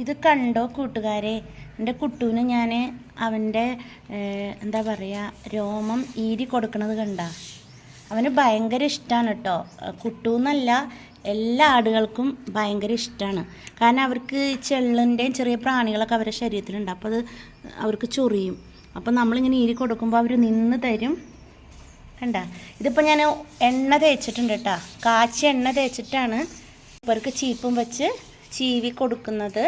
ഇത് കണ്ടോ കൂട്ടുകാരെ? എന്റെ കുട്ടൂന് ഞാൻ അവന്റെ എന്താ പറയുക രോമം ഈരി കൊടുക്കണത് കണ്ട. അവന് ഭയങ്കര ഇഷ്ടമാണ് കേട്ടോ. കുട്ടൂന്നല്ല എല്ലാ ആടുകൾക്കും ഭയങ്കര ഇഷ്ടമാണ് കാരണം അവർക്ക് ചെള്ളിന്റെയും ചെറിയ പ്രാണികളൊക്കെ അവരുടെ ശരീരത്തിലുണ്ട്. അപ്പോൾ അത് അവർക്ക് ചൊറിയും. അപ്പോൾ നമ്മളിങ്ങനെ ഈരി കൊടുക്കുമ്പോൾ അവർ നിന്ന് തരും. കണ്ട? ഇതിപ്പോൾ ഞാൻ എണ്ണ തേച്ചിട്ടുണ്ട് കേട്ടോ. കാച്ചി എണ്ണ തേച്ചിട്ടാണ് അവർക്ക് ചീപ്പും വെച്ച് ചീവി കൊടുക്കുന്നത്.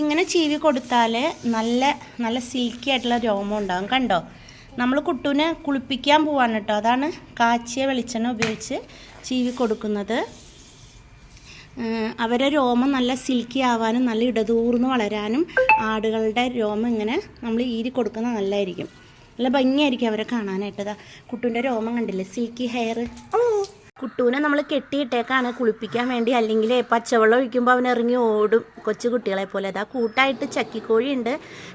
ഇങ്ങനെ ചീവി കൊടുത്താൽ നല്ല നല്ല സിൽക്കി ആയിട്ടുള്ള രോമം ഉണ്ടാകും കണ്ടോ? നമ്മൾ കുട്ടൂനെ കുളിപ്പിക്കാൻ പോവാണ് കേട്ടോ അതാണ് കാച്ചിയ വെളിച്ചെണ്ണ ഉപയോഗിച്ച് ചീവി കൊടുക്കുന്നത്. അവരെ രോമം നല്ല സിൽക്കി ആവാനും നല്ല ഇടതൂർന്ന് വളരാനും ആടുകളുടെ രോമം ഇങ്ങനെ നമ്മൾ ഈരി കൊടുക്കുന്നത് നല്ലതായിരിക്കും നല്ല ഭംഗിയായിരിക്കും അവരെ കാണാനായിട്ട്. കുട്ടുവിന്റെ രോമം കണ്ടില്ലേ? സിൽക്കി ഹെയർ കുട്ടൂനെ നമ്മൾ കെട്ടിയിട്ടേക്കാണ് കുളിപ്പിക്കാൻ വേണ്ടി. അല്ലെങ്കിൽ പച്ചവെള്ളം ഒഴിക്കുമ്പോൾ അവൻ ഇറങ്ങി ഓടും കൊച്ചു കുട്ടികളെ പോലെ. അതാ കൂട്ടായിട്ട് ചക്കിക്കോഴി ഉണ്ട്.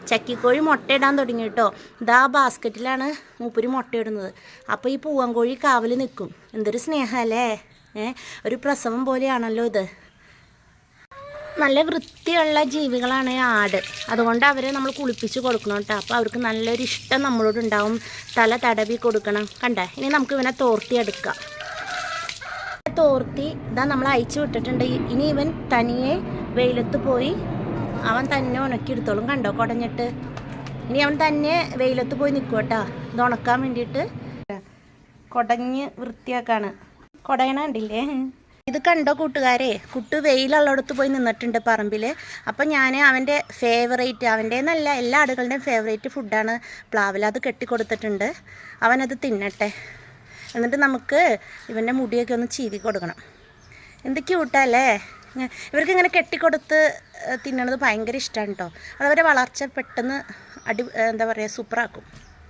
ചക്കിക്കോഴി മുട്ടയിടാൻ തുടങ്ങി കേട്ടോ ഇതാ ബാസ്ക്കറ്റിലാണ് മൂപ്പര് മുട്ടയിടുന്നത്. അപ്പോൾ ഈ പൂവൻകോഴി കാവൽ നിൽക്കും. എന്തൊരു സ്നേഹമല്ലേ ഏ? ഒരു പ്രസവം പോലെയാണല്ലോ ഇത്. നല്ല വൃത്തിയുള്ള ജീവികളാണ് ആട്. അതുകൊണ്ട് അവരെ നമ്മൾ കുളിപ്പിച്ച് കൊടുക്കണം കേട്ടോ അപ്പോൾ അവർക്ക് നല്ലൊരു ഇഷ്ടം നമ്മളോട് ഉണ്ടാവും തല തടവി കൊടുക്കണം. കണ്ടേ? ഇനി നമുക്ക് ഇവനെ തോർത്തി എടുക്കാം തോർത്തി ഇതാ നമ്മൾ അയച്ചു വിട്ടിട്ടുണ്ട്. ഇനി ഇവൻ തനിയെ വെയിലത്ത് പോയി അവൻ തന്നെ ഉണക്കിയെടുത്തോളും കണ്ടോ കുടഞ്ഞിട്ട്. ഇനി അവൻ തന്നെ വെയിലത്ത് പോയി നിൽക്കും കേട്ടോ. ഇത് ഉണക്കാൻ വേണ്ടിയിട്ട് കുടഞ്ഞ് വൃത്തിയാക്കാണ്. കുടയണ കണ്ടില്ലേ? ഇത് കണ്ടോ കൂട്ടുകാരെ? കുട്ടു വെയിലുള്ളടത്ത് പോയി നിന്നിട്ടുണ്ട് പറമ്പിൽ അപ്പം ഞാൻ അവന്റെ ഫേവറേറ്റ് അവന്റെ നല്ല എല്ലാ ആടുകളുടെയും ഫേവറേറ്റ് ഫുഡാണ് പ്ലാവില അത് കെട്ടിക്കൊടുത്തിട്ടുണ്ട്. അവനത് തിന്നട്ടെ. എന്നിട്ട് നമുക്ക് ഇവന്റെ മുടിയൊക്കെ ഒന്ന് ചീവി കൊടുക്കണം. എന്ത് ക്യൂട്ടല്ലേ ഇവർക്ക് ഇങ്ങനെ കെട്ടിക്കൊടുത്ത് തിന്നണത് ഭയങ്കര ഇഷ്ടമാണ് കേട്ടോ അതവരെ വളർച്ച പെട്ടെന്ന് അടി എന്താ പറയുക സൂപ്പറാക്കും